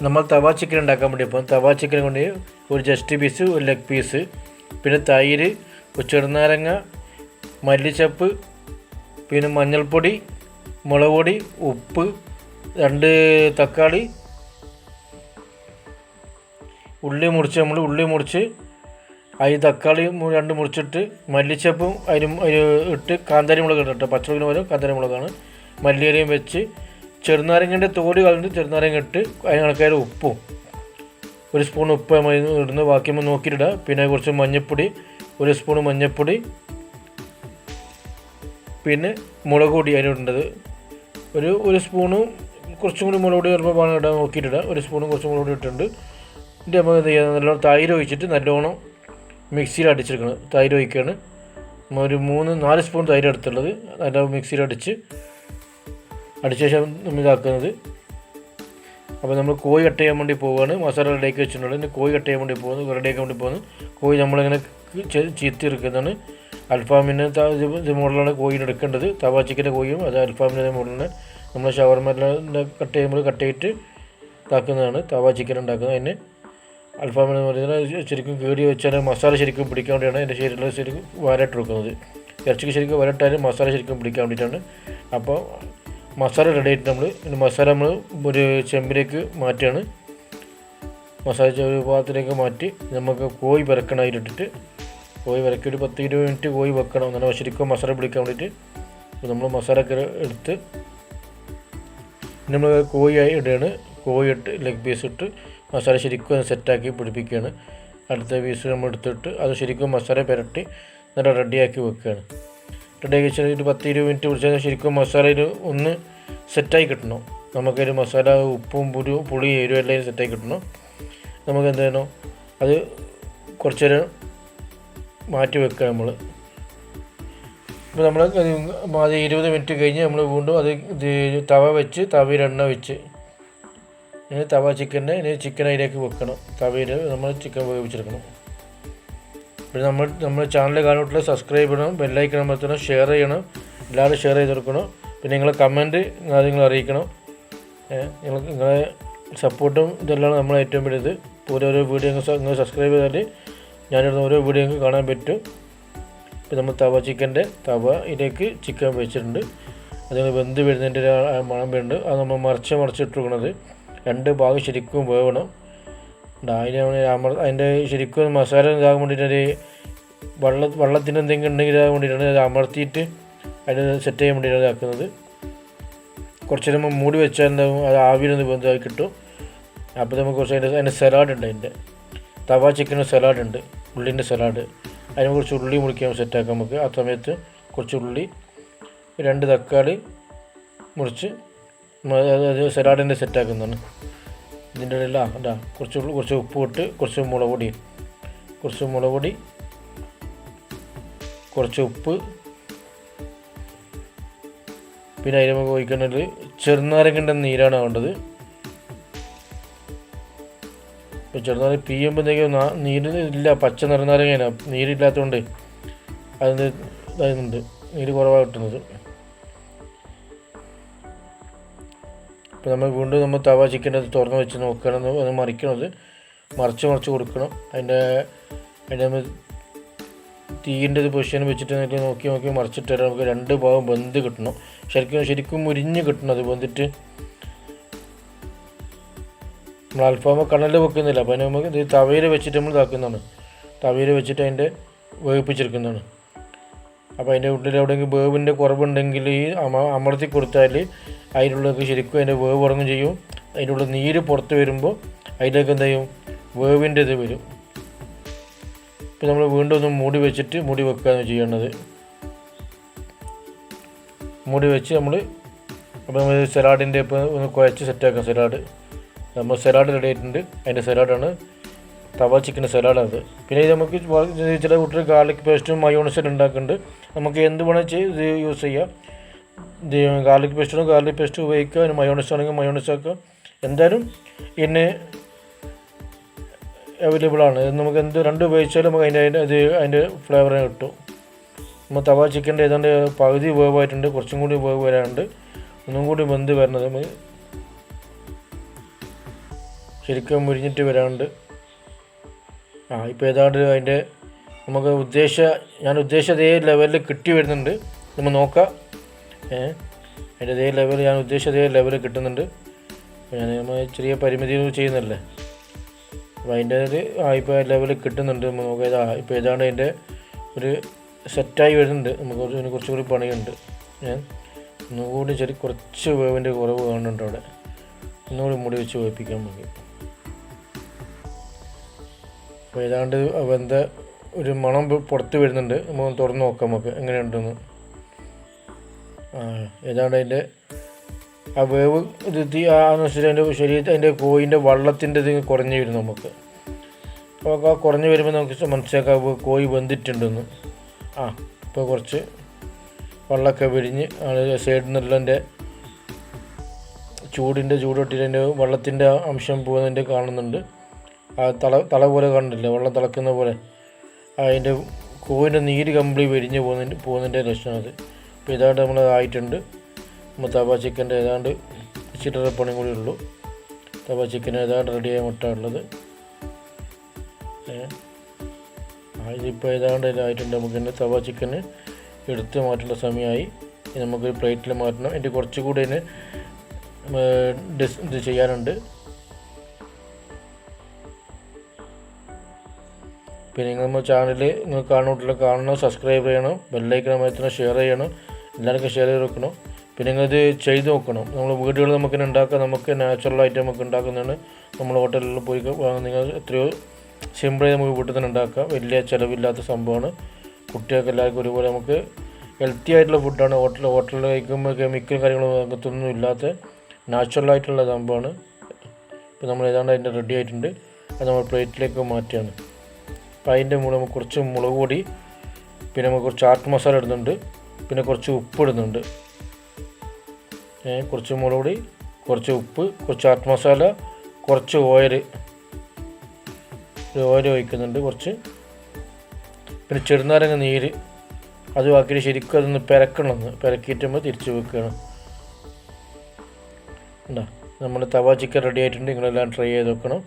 നമ്മൾ തവ ചിക്കൻ ഉണ്ടാക്കാൻ വേണ്ടി അപ്പം തവ ചിക്കൻ കൊണ്ട് ഒരു ജസ്റ്റ് പീസ് ഒരു ലെഗ് പീസ് പിന്നെ തൈര് ചെറുനാരങ്ങ മല്ലിച്ചപ്പ് പിന്നെ മഞ്ഞൾപ്പൊടി മുളക് പൊടി ഉപ്പ് രണ്ട് തക്കാളി ഉള്ളി മുറിച്ച് നമ്മൾ ഉള്ളി മുറിച്ച് അതിൽ തക്കാളി രണ്ട് മുറിച്ചിട്ട് മല്ലിച്ചപ്പും അതിന് ഇട്ട് കാന്താരി മുളക് ഇട്ടിട്ട് പച്ചമുളകിന് പകരം കാന്താരി മുളകാണ് മല്ലിയിലയും വെച്ച് ചെറുനാരങ്ങന്റെ തോൽ കളഞ്ഞിട്ട് ചെറുനാരങ്ങ ഇട്ട് അതിന് കണക്കായ ഉപ്പും ഒരു സ്പൂൺ ഉപ്പ് ഇടുന്നു ബാക്കി നമ്മൾ നോക്കിയിട്ടിടുക പിന്നെ കുറച്ച് മഞ്ഞൾപ്പൊടി ഒരു സ്പൂൺ മഞ്ഞൾപ്പൊടി പിന്നെ മുളക് പൊടി അതിനുണ്ടത് ഒരു ഒരു സ്പൂണും കുറച്ചും കൂടി മുളക് പൊടി ചിലപ്പോൾ വേണം ഇടാൻ നോക്കിയിട്ടിടുക ഒരു സ്പൂണും കുറച്ച് മുളക് പൊടി ഇട്ടിട്ടുണ്ട്. എന്നിട്ട് നമ്മൾ എന്ത് ചെയ്യുക നല്ലോണം തൈര് ഒഴിച്ചിട്ട് നല്ലോണം മിക്സിയിൽ അടിച്ചെടുക്കണം. തൈര് ഒഴിക്കുകയാണ്. ഒരു മൂന്ന് നാല് സ്പൂൺ തൈര് എടുത്തുള്ളത് നല്ല മിക്സിയിൽ അടിച്ച് അടിച്ച ശേഷം നമ്മൾ ഇതാക്കുന്നത്. അപ്പോൾ നമ്മൾ കോഴി കട്ട് ചെയ്യാൻ വേണ്ടി പോവുകയാണ്. മസാല റെഡിയാക്കി വെച്ചിട്ടുണ്ട്. ഇനി കോഴി കട്ട് ചെയ്യാൻ വേണ്ടി പോകുന്നു. റെഡിയാക്കാൻ വേണ്ടി പോകുന്നു. കോഴി നമ്മളിങ്ങനെ ചെ- ചീത്തി എടുക്കുന്നതാണ് അൽഫാമിന് ത- ഇത് ഇത് മുകളിലാണ് കോഴിനെ എടുക്കേണ്ടത്. തവാ ചിക്കന്റെ കോഴിയും അത് അൽഫാമിന്റെ മോഡലാണ് നമ്മൾ ഷവർമെല്ലാം കട്ട് ചെയ്യുമ്പോൾ കട്ട് ചെയ്തിട്ട് ഇതാക്കുന്നതാണ്. തവാ ചിക്കൻ ഉണ്ടാക്കുന്നത്. അതിന് അൽഫാമിന് പറയുന്നത് ശരിക്കും കീറി വെച്ചാൽ മസാല ശരിക്കും പിടിക്കാൻ വേണ്ടിയാണ് എന്റെ ശരീരത്തിൽ ശരിക്കും വരട്ട് കൊടുക്കുന്നത്. ഇറച്ചിക്ക് ശരിക്കും വരട്ടാലും മസാല ശരിക്കും പിടിക്കാൻ വേണ്ടിയിട്ടാണ്. അപ്പോൾ മസാല റെഡി ആയിട്ട് നമ്മൾ മസാല നമ്മൾ ഒരു ചെമ്പിലേക്ക് മാറ്റുകയാണ്. മസാല ഒരു പാത്രത്തിലേക്ക് മാറ്റി നമുക്ക് കോഴി വരക്കണം അതിലിട്ടിട്ട് കോഴി വരക്കി ഒരു പത്ത് ഇരുപത് മിനിറ്റ് കോഴി വെക്കണം നല്ല ശരിക്കും മസാല പിടിക്കാൻ വേണ്ടിയിട്ട് നമ്മൾ മസാല ഒക്കെ എടുത്ത് നമ്മൾ കോഴി ഇടുകയാണ്. കോഴി ഇട്ട് ലെഗ് പീസ് ഇട്ട് മസാല ശരിക്കും സെറ്റാക്കി പിടിപ്പിക്കുകയാണ്. അടുത്ത പീസ് നമ്മൾ എടുത്തിട്ട് അത് ശരിക്കും മസാല പുരട്ടി നല്ല റെഡിയാക്കി വെക്കുകയാണ്. വെച്ചാൽ ഒരു പത്ത് ഇരുപത് മിനിറ്റ് പിടിച്ചാൽ ശരിക്കും മസാലയിൽ ഒന്ന് സെറ്റായി കിട്ടണം. നമുക്കൊരു മസാല ഉപ്പും പുരു പുളി എരിവും എല്ലാം സെറ്റായി കിട്ടണം. നമുക്ക് എന്ത് ചെയ്യണം? അത് കുറച്ച് നേരം മാറ്റി വെക്കുക നമ്മൾ ഇപ്പോൾ നമ്മൾ അത് ഇരുപത് മിനിറ്റ് കഴിഞ്ഞ് നമ്മൾ വീണ്ടും അത് തവ വെച്ച് തവയിൽ എണ്ണ വെച്ച് ഇനി തവ ചിക്കന്റെ ഇനി ചിക്കൻ അതിലേക്ക് വെക്കണം. തവയിൽ നമ്മൾ ചിക്കൻ വേവിച്ചെടുക്കണം. പിന്നെ നമ്മൾ നമ്മുടെ ചാനൽ കാണുമ്പോൾ സബ്സ്ക്രൈബ് ചെയ്യണം ബെല്ലൈക്കൺ അമർത്തണം ഷെയർ ചെയ്യണം എല്ലാവരും ഷെയർ ചെയ്ത് കൊടുക്കണം. പിന്നെ നിങ്ങളെ കമന്റ് നിങ്ങൾ അറിയിക്കണം. നിങ്ങൾ നിങ്ങളെ സപ്പോർട്ടും ഇതെല്ലാം നമ്മൾ ഏറ്റവും വലുത്. ഓരോരോ വീഡിയോ നിങ്ങൾ സബ്സ്ക്രൈബ് ചെയ്താൽ ഞാനിടുന്ന ഓരോ വീഡിയോ കാണാൻ പറ്റും. ഇപ്പം നമ്മൾ തവ ചിക്കന്റെ തവ ഇതിലേക്ക് ചിക്കൻ വെച്ചിട്ടുണ്ട്. അതിന് വെന്ത് വരുന്നതിന്റെ മണം വരുന്നുണ്ട്. അത് നമ്മൾ മറിച്ച് മറിച്ചിട്ട് കൊടുക്കണത്. രണ്ട് ഭാഗം ശരിക്കും വേവണം. അതിന് നമ്മൾ അതിന്റെ ശരിക്കും മസാല ഇതാകാൻ വേണ്ടിയിട്ടൊരു വെള്ള വെള്ളത്തിന് എന്തെങ്കിലും ഉണ്ടെങ്കിൽ ഇതാകാൻ വേണ്ടിയിട്ടാണ് അത് അമർത്തിയിട്ട് അതിന് സെറ്റ് ചെയ്യാൻ വേണ്ടിയിട്ടാണ് ഇതാക്കുന്നത് കുറച്ച് നേരം മൂടി വെച്ചാൽ എന്താകും അത് ആവിയിലൊന്ന് ബന്ധമായി കിട്ടും. അപ്പോൾ നമുക്ക് കുറച്ച് അതിന്റെ അതിന്റെ സലാഡ് ഉണ്ട് അതിന്റെ തവ ചിക്കൻ സലാഡ് ഉണ്ട്. ഉള്ളിന്റെ സലാഡ് അതിന് കുറച്ച് ഉള്ളി മുറിക്കാൻ സെറ്റാക്കാം നമുക്ക്. ആ സമയത്ത് കുറച്ച് ഉള്ളി രണ്ട് തക്കാളി മുറിച്ച് സലാഡിന്റെ സെറ്റാക്കുന്നതാണ് ഇതിന്റെ ഇടയിൽ ഇതാ കുറച്ച് കുറച്ച് ഉപ്പ് ഇട്ട് കുറച്ച് മുളക് പൊടി കുറച്ച് മുളക് പൊടി കുറച്ച് ഉപ്പ്. പിന്നെ അതിന് നമുക്ക് ഒഴിക്കേണ്ടത് ചെറുനാരങ്ങന്റെ നീരാണ് വേണ്ടത്. ഇപ്പോൾ ചെറുനാരങ്ങ പിയുമ്പോഴത്തേക്കും നീര് ഇല്ല പച്ച നിറനാരങ്ങയാണ് നീരില്ലാത്തതുകൊണ്ട് അതിന് ഇതായിരുന്നുണ്ട് നീര് കുറവാണ് കിട്ടുന്നത്. ഇപ്പോൾ നമ്മൾ വീണ്ടും നമ്മൾ തവ ചിക്കൻ അത് തുറന്ന് വെച്ച് നോക്കണം അത് മറിക്കണത്. മറിച്ച് മറിച്ച് കൊടുക്കണം. അതിന്റെ അതിന്റെ നമ്മൾ തീന്റെ ഇത് പൊസിഷൻ വെച്ചിട്ട് നമുക്ക് നോക്കി നോക്കി മറിച്ചിട്ട്. നമുക്ക് രണ്ട് ഭാഗം വെന്ത് കിട്ടണം. ശരിക്കും ശരിക്കും മുരിഞ്ഞ് കിട്ടണം. അത് വന്നിട്ട് നമ്മൾ അൽഫാമ കണലിൽ വെക്കുന്നില്ല. അപ്പോൾ നമുക്ക് ഇത് തവയിൽ വെച്ചിട്ട് നമ്മൾ ഇതാക്കുന്നതാണ്. തവയിൽ വെച്ചിട്ട് അതിന്റെ വേവിപ്പിച്ചെടുക്കുന്നതാണ്. അപ്പോൾ അതിന്റെ ഉള്ളിൽ എവിടെയെങ്കിലും വേവിന്റെ കുറവുണ്ടെങ്കിൽ ഈ അമ അമർത്തി കൊടുത്താൽ അതിനുള്ളിലേക്ക് ശരിക്കും അതിന്റെ വേവ് ഉറങ്ങും ചെയ്യും. അതിന്റെ ഉള്ളിൽ നീര് പുറത്ത് വരുമ്പോൾ അതിലേക്ക് എന്ത് ചെയ്യും? വേവിന്റെ ഇത് വരും. ഇപ്പം നമ്മൾ വീണ്ടും ഒന്ന് മൂടി വെച്ചിട്ട് മൂടി വെക്കുകയാണ് ചെയ്യേണ്ടത്. മൂടി വെച്ച് നമ്മൾ അപ്പോൾ നമ്മൾ സലാഡിന്റെ ഇപ്പോൾ ഒന്ന് കുഴച്ച് സെറ്റാക്കാം സലാഡ്. നമ്മൾ സലാഡ് റെഡി ആയിട്ടുണ്ട്. അതിന്റെ സലാഡാണ്. തവ ചിക്കൻ സലാഡാണ് പിന്നെ ഇത് നമുക്ക് ചില കുട്ടികൾ ഗാർലിക് പേസ്റ്റും മയോണസും ഉണ്ടാക്കുന്നുണ്ട്. നമുക്ക് എന്ത് വേണമെങ്കിൽ ചെയ്ത് ഇത് യൂസ് ചെയ്യാം. ഇത് ഗാർലിക് പേസ്റ്റാണ് ഗാർലിക് പേസ്റ്റ് ഉപയോഗിക്കുക. അതിന് മയോണൈസ് ആണെങ്കിൽ മയോണൈസ് ആക്കുക. എന്തായാലും ഇതിന് ഇത് നമുക്ക് എന്ത് രണ്ട് ഉപയോഗിച്ചാലും നമുക്ക് അതിന്റെ അതിന്റെ ഇത് അതിന്റെ ഫ്ലേവർ കിട്ടും. നമ്മൾ തവ ചിക്കന്റെ ഏതാണ്ട് പകുതി വേവായിട്ടുണ്ട്. കുറച്ചും കൂടി വേവ് വരാനുണ്ട്. ഒന്നും കൂടി വെന്ത് വരണത് നമുക്ക് ശരിക്കും മുരിഞ്ഞിട്ട് വരാനുണ്ട്. ആ ഇപ്പോൾ ഏതാണ്ട് അതിന്റെ നമുക്ക് ഉദ്ദേശ ഞാൻ ഉദ്ദേശിച്ച അതേ ലെവലിൽ കിട്ടി വരുന്നുണ്ട് നമ്മൾ നോക്കാം. ഏഹ് അതിന്റെ അതേ ലെവൽ ഞാൻ ഉദ്ദേശിച്ച അതേ ലെവൽ കിട്ടുന്നുണ്ട്. ഞാൻ നമ്മൾ ചെറിയ പരിമിതി ചെയ്യുന്നല്ലേ. അപ്പോൾ അതിന്റെ ഒരു ഇപ്പോൾ ലെവൽ കിട്ടുന്നുണ്ട് നമ്മൾ നോക്കാം. ഇതാ ഇപ്പോൾ ഏതാണ്ട് അതിന്റെ ഒരു സെറ്റായി വരുന്നുണ്ട്. നമുക്ക് ഇതിന് കുറച്ചുകൂടി പണിയുണ്ട്. ഞാൻ ഒന്നുകൂടി ചെറിയ കുറച്ച് വേവിന്റെ കുറവ് കാണുന്നുണ്ട് അവിടെ. ഒന്നുകൂടി മുടി വെച്ച് വേപ്പിക്കാൻ മതി അപ്പോൾ ഏതാണ്ട് വെന്ത ഒരു മണം പുറത്ത് വരുന്നുണ്ട്. നമ്മൾ തുറന്ന് നോക്കാം നമുക്ക്. എങ്ങനെയുണ്ടെന്ന്. ആ ഏതാണ്ട് അതിന്റെ ആ വേവ് ഇത് തീ ആ വെച്ചാൽ അതിന്റെ ശരീരത്തിൽ അതിന്റെ കോയിന്റെ വള്ളത്തിന്റെ ഇത് കുറഞ്ഞു വരും നമുക്ക്. അപ്പോൾ ആ കുറഞ്ഞു വരുമ്പോൾ നമുക്ക് മനസ്സിലാക്കാം കോഴി വെന്തിട്ടുണ്ടെന്ന്. ആ ഇപ്പോൾ കുറച്ച് വെള്ളമൊക്കെ വിരിഞ്ഞ് സൈഡിൽ നിന്നുള്ള എന്റെ ചൂടിന്റെ ചൂടൊട്ടിട്ട് അതിന്റെ വെള്ളത്തിന്റെ അംശം പോകുന്നതിന്റെ കാണുന്നുണ്ട്. ആ തള തള പോലെ കാണുന്നില്ല? വെള്ളം തിളക്കുന്ന പോലെ. അതിന്റെ കൂവിന്റെ നീര് കമ്പിളി വിരിഞ്ഞ് പോകുന്നതിന്റെ പോകുന്നതിന്റെ ലക്ഷണം അത്. അപ്പോൾ ഏതാണ്ട് നമ്മൾ ആയിട്ടുണ്ട്. നമ്മൾ തവ ചിക്കന്റെ ഏതാണ്ട് ചില്ലറ പണി കൂടി ഉള്ളൂ. തവ ചിക്കൻ ഏതാണ്ട് റെഡിയായി മുട്ട ഉള്ളത്. ഇതിപ്പോൾ ഏതാണ്ട് ഇതായിട്ടുണ്ട് നമുക്ക് തന്നെ തവ ചിക്കന് എടുത്ത് മാറ്റേണ്ട സമയമായി. നമുക്കൊരു പ്ലേറ്റിൽ മാറ്റണം. എന്റെ കുറച്ചുകൂടി അതിന് ഡിസ് ഇത് ചെയ്യാനുണ്ട്. പിന്നെ നിങ്ങൾ നമ്മുടെ ചാനൽ നിങ്ങൾ കാണുന്നില്ല കാണണം സബ്സ്ക്രൈബ് ചെയ്യണം ബെല്ലൈക്കൺ അമർത്തണം ഷെയർ ചെയ്യണം എല്ലാവർക്കും ഷെയർ ചെയ്ത് വെക്കണം പിന്നെ ഇത് ചെയ്ത് നോക്കണം. നമ്മൾ വീടുകൾ നമുക്ക് ഉണ്ടാക്കാം നമുക്ക് നാച്ചുറലായിട്ട് നമുക്ക് ഉണ്ടാക്കുന്നതാണ്. നമ്മൾ ഹോട്ടലിൽ പോയി നിങ്ങൾ എത്രയോ സിമ്പിളായി നമുക്ക് വീട്ടിൽ തന്നെ ഉണ്ടാക്കാം. വലിയ ചിലവില്ലാത്ത സംഭവമാണ്. കുട്ടികൾക്ക് എല്ലാവർക്കും ഒരുപോലെ നമുക്ക് ഹെൽത്തി ആയിട്ടുള്ള ഫുഡാണ് ഹോട്ടൽ ഹോട്ടലിൽ കഴിക്കുമ്പോൾ കെമിക്കൽ കാര്യങ്ങളും അകത്തൊന്നും ഇല്ലാത്ത നാച്ചുറലായിട്ടുള്ള സംഭവമാണ്. ഇപ്പോൾ നമ്മൾ ഏതാണ്ട് അതിന്റെ റെഡി ആയിട്ടുണ്ട്. അത് നമ്മൾ പ്ലേറ്റിലേക്ക് മാറ്റുകയാണ്. അതിന്റെ മുകളിൽ നമുക്ക് കുറച്ച് മുളക് പൊടി പിന്നെ നമുക്ക് കുറച്ച് ചാട്ട് മസാല ഇടുന്നുണ്ട് പിന്നെ കുറച്ച് ഉപ്പ് ഇടുന്നുണ്ട്. കുറച്ച് മുളക് പൊടി കുറച്ച് ഉപ്പ് കുറച്ച് ചാട്ട് മസാല കുറച്ച് ഓയിൽ. ഓയിൽ ഒഴിക്കുന്നുണ്ട് കുറച്ച്. പിന്നെ ചെറുനാരങ്ങ നീര് അത് ആക്കിയിട്ട് ശരിക്കും അതൊന്ന് പെരക്കണമെന്ന് പെരക്കിയിട്ടുമ്പോൾ തിരിച്ച് വെക്കുകയാണ്. ഉണ്ടോ? നമ്മുടെ തവ ചിക്കൻ റെഡി ആയിട്ടുണ്ട് നിങ്ങളെല്ലാം ട്രൈ ചെയ്ത് നോക്കണം.